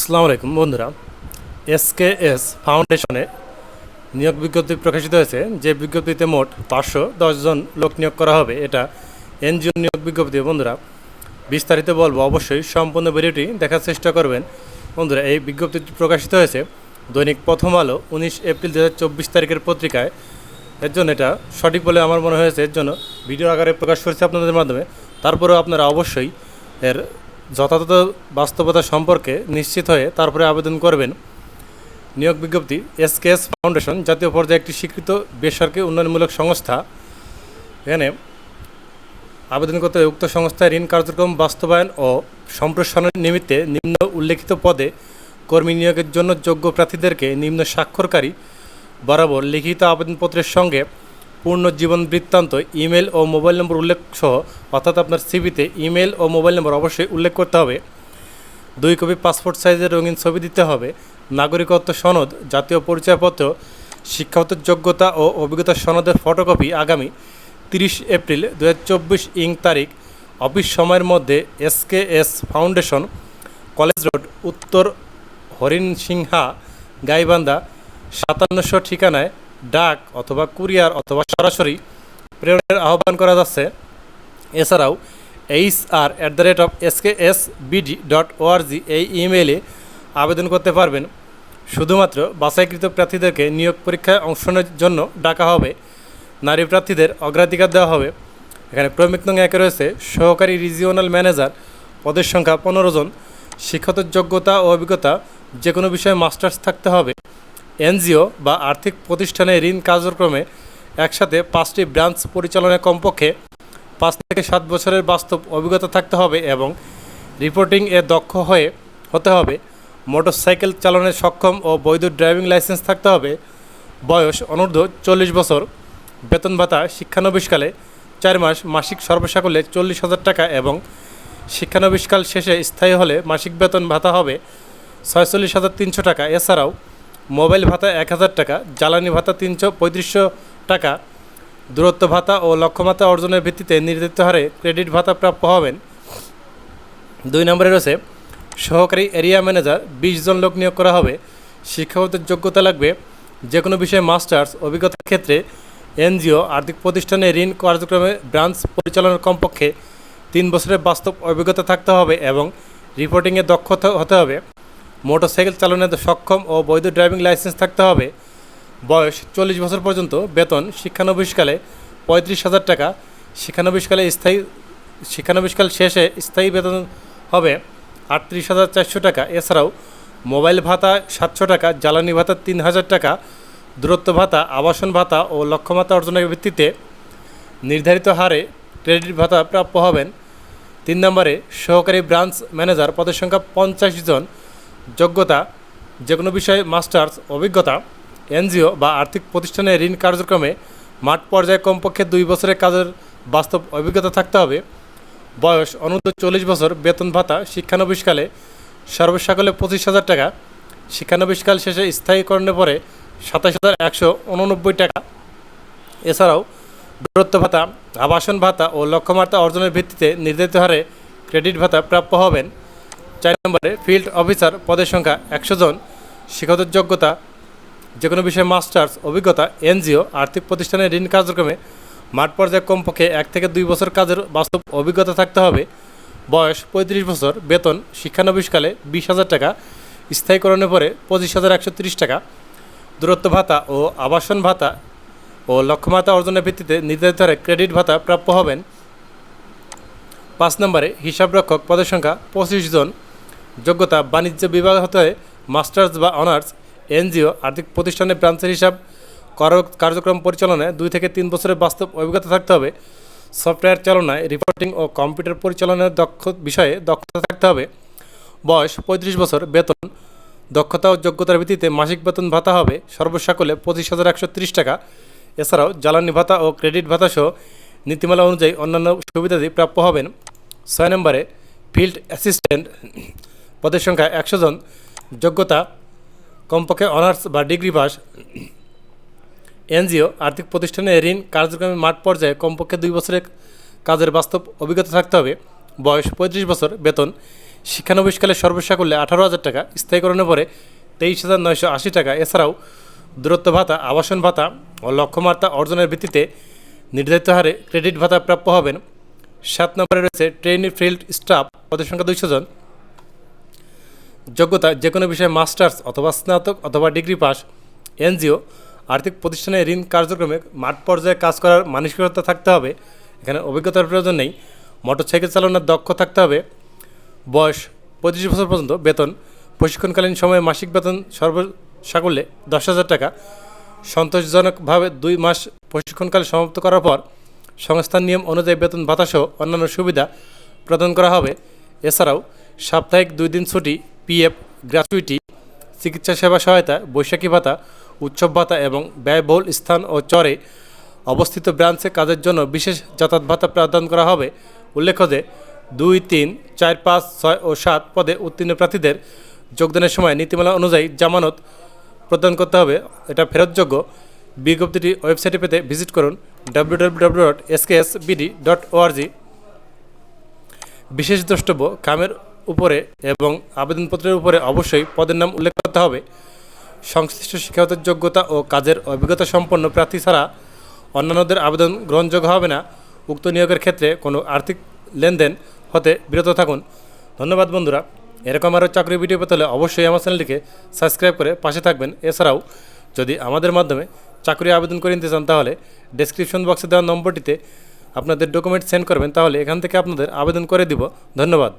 আসসালামু আলাইকুম, বন্ধুরা। এসকেএস ফাউন্ডেশনে নিয়োগ বিজ্ঞপ্তি প্রকাশিত হয়েছে। যে বিজ্ঞপ্তিতে মোট পাঁচশো জন লোক নিয়োগ করা হবে, এটা এনজিও নিয়োগ বিজ্ঞপ্তি। বন্ধুরা, বিস্তারিত বলব, অবশ্যই সম্পূর্ণ ভিডিওটি দেখার চেষ্টা করবেন। বন্ধুরা, এই বিজ্ঞপ্তিটি প্রকাশিত হয়েছে দৈনিক প্রথম আলো উনিশ এপ্রিল দু হাজার চব্বিশ তারিখের পত্রিকায়। এর জন্য এটা সঠিক বলে আমার মনে হয়েছে। এর জন্য ভিডিও আকারে প্রকাশ করেছে আপনাদের মাধ্যমে। তারপরেও আপনারা অবশ্যই এর যথাযথ বাস্তবতা সম্পর্কে নিশ্চিত হয়ে তারপরে আবেদন করবেন। নিয়োগ বিজ্ঞপ্তি এসকেএস ফাউন্ডেশন জাতীয় পর্যায়ে একটি স্বীকৃত বেসরকারি উন্নয়নমূলক সংস্থা। এখানে আবেদন করতে উক্ত সংস্থায় ঋণ কার্যক্রম বাস্তবায়ন ও সম্প্রসারণের নিমিত্তে নিম্ন উল্লেখিত পদে কর্মী নিয়োগের জন্য যোগ্য প্রার্থীদেরকে নিম্ন স্বাক্ষরকারী বরাবর লিখিত আবেদনপত্রের সঙ্গে পূর্ণ জীবন বৃত্তান্ত, ইমেল ও মোবাইল নম্বর উল্লেখ সহ, অর্থাৎ আপনার সিভিতে ইমেল ও মোবাইল নম্বর অবশ্যই উল্লেখ করতে হবে। দুই কপি পাসপোর্ট সাইজের রঙিন ছবি দিতে হবে। নাগরিকত্ব সনদ, জাতীয় পরিচয়পত্র, শিক্ষাগত যোগ্যতা ও অভিজ্ঞতা সনদের ফটোকপি আগামী তিরিশ এপ্রিল দু হাজার চব্বিশ ইং তারিখ, অফিস সময়ের মধ্যে এসকেএস ফাউন্ডেশন, কলেজ রোড, উত্তর হরিণ সিংহা গাইবান্ধা, সাতান্নশো ঠিকানায় ডাক অথবা কুরিয়ার অথবা সরাসরি প্রেরণের আহ্বান করা যাচ্ছে। এছাড়াও H R at the rate of S K S BD dot O R G এই ইমেইলে আবেদন করতে পারবেন। শুধুমাত্র বাছাইকৃত প্রার্থীদেরকে নিয়োগ পরীক্ষায় অংশগ্রহণের জন্য ডাকা হবে। নারী প্রার্থীদের অগ্রাধিকার দেওয়া হবে। এখানে ক্রমিক নং একে রয়েছে সহকারী রিজিওনাল ম্যানেজার পদের সংখ্যা পনেরো জন। শিক্ষত যোগ্যতা ও অভিজ্ঞতা যে কোনো বিষয়ে মাস্টার্স থাকতে হবে। এনজিও বা আর্থিক প্রতিষ্ঠানে ঋণ কার্যক্রমে একসাথে পাঁচটি ব্রাঞ্চ পরিচালনায় কমপক্ষে পাঁচ থেকে সাত বছরের বাস্তব অভিজ্ঞতা থাকতে হবে এবং রিপোর্টিং এ দক্ষ হয়ে হতে হবে। মোটরসাইকেল চালানোর সক্ষম ও বৈধ ড্রাইভিং লাইসেন্স থাকতে হবে। বয়স অনূর্ধ্ব চল্লিশ বছর। বেতন ভাতা শিক্ষানবিশকালে চার মাস, মাসিক সর্বসাকল্যে চল্লিশ হাজার টাকা এবং শিক্ষানবিশকাল শেষে স্থায়ী হলে মাসিক বেতন ভাতা হবে ছয়চল্লিশ হাজার তিনশো টাকা। এছাড়াও মোবাইল ভাতা এক হাজার টাকা, জ্বালানি ভাতা তিনশো পঁয়ত্রিশশো টাকা। দূরত্ব ভাতা ও লক্ষ্যমাত্রা অর্জনের ভিত্তিতে নির্ধারিত হারে ক্রেডিট ভাতা প্রাপ্য হবেন। দুই নম্বরে রয়েছে, সহকারী এরিয়া ম্যানেজার, বিশ জন লোক নিয়োগ করা হবে। শিক্ষাগত যোগ্যতা লাগবে যে কোনো বিষয়ে মাস্টার্স, অভিজ্ঞতার ক্ষেত্রে এনজিও, আর্থিক প্রতিষ্ঠানে ঋণ কার্যক্রমে ব্রাঞ্চ পরিচালনার কমপক্ষে তিন বছরের বাস্তব অভিজ্ঞতা থাকতে হবে এবং রিপোর্টিংয়ে দক্ষতা হতে হবে। মোটরসাইকেল চালনায় সক্ষম ও বৈধ ড্রাইভিং লাইসেন্স থাকতে হবে। বয়স চল্লিশ বছর পর্যন্ত, বেতন শিক্ষানবিশকালে পঁয়ত্রিশ হাজার টাকা। শিক্ষানবিশকালে স্থায়ী, শিক্ষানবিশকাল শেষে স্থায়ী বেতন হবে আটত্রিশ হাজার চারশো টাকা। এছাড়াও মোবাইল ভাতা সাতশো টাকা, জ্বালানি ভাতা তিন হাজার টাকা, দূরত্ব ভাতা, আবাসন ভাতা ও লক্ষ্যমাত্রা অর্জনের ভিত্তিতে নির্ধারিত হারে ক্রেডিট ভাতা প্রাপ্য হবেন। তিন নম্বরে সহকারী ব্রাঞ্চ ম্যানেজার পদের সংখ্যা পঞ্চাশ জন। যোগ্যতা যে কোনো বিষয়ে মাস্টার্স, অভিজ্ঞতা, এনজিও বা আর্থিক প্রতিষ্ঠানে ঋণ কার্যক্রমে মাঠ পর্যায়ে কমপক্ষে দুই বছরের কাজের বাস্তব অভিজ্ঞতা থাকতে হবে। বয়স অনূর্ধ্ব চল্লিশ বছর, বেতন ভাতা, শিক্ষানবিশকালে সর্বসাকলে পঁচিশ হাজার টাকা, শিক্ষানবিশকাল শেষে স্থায়ীকরণের পরে সাতাশ হাজার একশো উননব্বই টাকা। এছাড়াও দূরত্ব ভাতা, আবাসন ভাতা ও লক্ষ্যমাত্রা অর্জনের ভিত্তিতে নির্ধারিত হারে ক্রেডিট ভাতা প্রাপ্য হবেন। চার নম্বরে ফিল্ড অফিসার পদের সংখ্যা একশো জন শিক্ষাগত যোগ্যতা যে কোনো বিষয়ে মাস্টার্স, অভিজ্ঞতা, এনজিও, আর্থিক প্রতিষ্ঠানের ঋণ কার্যক্রমে মাঠ পর্যায়ে কমপক্ষে এক থেকে দুই বছর কাজের বাস্তব অভিজ্ঞতা থাকতে হবে। বয়স পঁয়ত্রিশ বছর, বেতন শিক্ষানবিশকালে বিশ হাজার টাকা, স্থায়ীকরণের পরে পঁচিশ হাজার একশো তিরিশ টাকা। দূরত্ব ভাতা ও আবাসন ভাতা ও লক্ষ্যমাত্রা অর্জনের ভিত্তিতে নির্ধারিত হারে ক্রেডিট ভাতা প্রাপ্য হবেন। পাঁচ নম্বরে হিসাবরক্ষক পদের সংখ্যা পঁচিশ জন যোগ্যতা বাণিজ্য বিভাগ হতে মাস্টার্স বা অনার্স, এনজিও, আর্থিক প্রতিষ্ঠানের ব্রাঞ্চের হিসাব, কর- কার্যক্রম পরিচালনায় দুই থেকে তিন বছরের বাস্তব অভিজ্ঞতা থাকতে হবে, সফটওয়্যার চালনায় রিপোর্টিং ও কম্পিউটার পরিচালনার দক্ষ, বিষয়ে দক্ষতা থাকতে হবে, বয়স পঁয়ত্রিশ বছর, বেতন, দক্ষতা ও যোগ্যতার ভিত্তিতে মাসিক বেতন ভাতা হবে সর্বসাকলে পঁচিশ হাজার একশো তিরিশ টাকা, এছাড়াও জ্বালানি ভাতা ও ক্রেডিট ভাতা সহ নীতিমালা অনুযায়ী অন্যান্য সুবিধাদি প্রাপ্য হবেন, ছয় নম্বরে ফিল্ড অ্যাসিস্ট্যান্ট পদের সংখ্যা একশো জন, যোগ্যতা কমপক্ষে অনার্স বা ডিগ্রি পাস। এনজিও, আর্থিক প্রতিষ্ঠানে ঋণ কার্যক্রমে মাঠ পর্যায়ে কমপক্ষে দুই বছরের কাজের বাস্তব অভিজ্ঞতা থাকতে হবে। বয়স পঁয়ত্রিশ বছর, বেতন শিক্ষানবিশকালে করলে আঠারো হাজার টাকা, স্থায়ীকরণের পরে তেইশ হাজার নয়শো আশি টাকা। এছাড়াও দূরত্ব ভাতা, আবাসন ভাতা ও লক্ষ্যমাত্রা অর্জনের ভিত্তিতে নির্ধারিত হারে ক্রেডিট ভাতা প্রাপ্য হবেন। সাত নম্বরে রয়েছে ট্রেনি ফিল্ড স্টাফ, পদের সংখ্যা দুইশো জন। যোগ্যতা যে কোনো বিষয়ে মাস্টার্স অথবা স্নাতক অথবা ডিগ্রি পাস, এনজিও, আর্থিক প্রতিষ্ঠানে ঋণ কার্যক্রমে মাঠ পর্যায়ে কাজ করার মানসিকতা থাকতে হবে, এখানে অভিজ্ঞতার প্রয়োজন নেই, মোটরসাইকেল চালানোর দক্ষ থাকতে হবে, বয়স পঁচিশ বছর পর্যন্ত বেতন, প্রশিক্ষণকালীন সময়ে মাসিক বেতন সর্বসাকুল্যে দশ হাজার টাকা, সন্তোষজনকভাবে দুই মাস প্রশিক্ষণকাল সমাপ্ত করার পর সংস্থার নিয়ম অনুযায়ী বেতন ভাতাসহ অন্যান্য সুবিধা প্রদান করা হবে, এছাড়াও সাপ্তাহিক দুই দিন ছুটি পিএফ গ্র্যাচুইটি চিকিৎসা সেবা সহায়তা, বৈশাখী ভাতা, উৎসব ভাতা এবং ব্যয়বহুল স্থান ও চরে অবস্থিত ব্রাঞ্চে কাজের জন্য বিশেষ যাতায়াত ভাতা প্রদান করা হবে। উল্লেখ্য যে, দুই, তিন, চার, পাঁচ, ছয় ও সাত পদে উত্তীর্ণ প্রার্থীদের যোগদানের সময় নীতিমালা অনুযায়ী জামানত প্রদান করতে হবে। এটা ফেরতযোগ্য। বিজ্ঞপ্তিটি ওয়েবসাইটে পেতে ভিজিট করুন W W W dot S K S B D dot O R G বিশেষ দ্রষ্টব্য, কামের উপরে এবং আবেদনপত্রের উপরে অবশ্যই পদের নাম উল্লেখ করতে হবে। সংশ্লিষ্ট শিক্ষাগত যোগ্যতা ও কাজের অভিজ্ঞতা সম্পন্ন প্রার্থী ছাড়া অন্যান্যদের আবেদন গ্রহণযোগ্য হবে না। উক্ত নিয়োগের ক্ষেত্রে কোনো আর্থিক লেনদেন হতে বিরত থাকুন। ধন্যবাদ বন্ধুরা। এরকম আরও চাকরি ভিডিও পেতে হলে অবশ্যই আমার চ্যানেলটিকে সাবস্ক্রাইব করে পাশে থাকবেন। এছাড়াও যদি আমাদের মাধ্যমে চাকরি আবেদন করে নিতে চান তাহলে ডেসক্রিপশন বক্সে দেওয়া নম্বরটিতে আপনাদের ডকুমেন্ট সেন্ড করবেন। তাহলে এখান থেকে আপনাদের আবেদন করে দিব। ধন্যবাদ।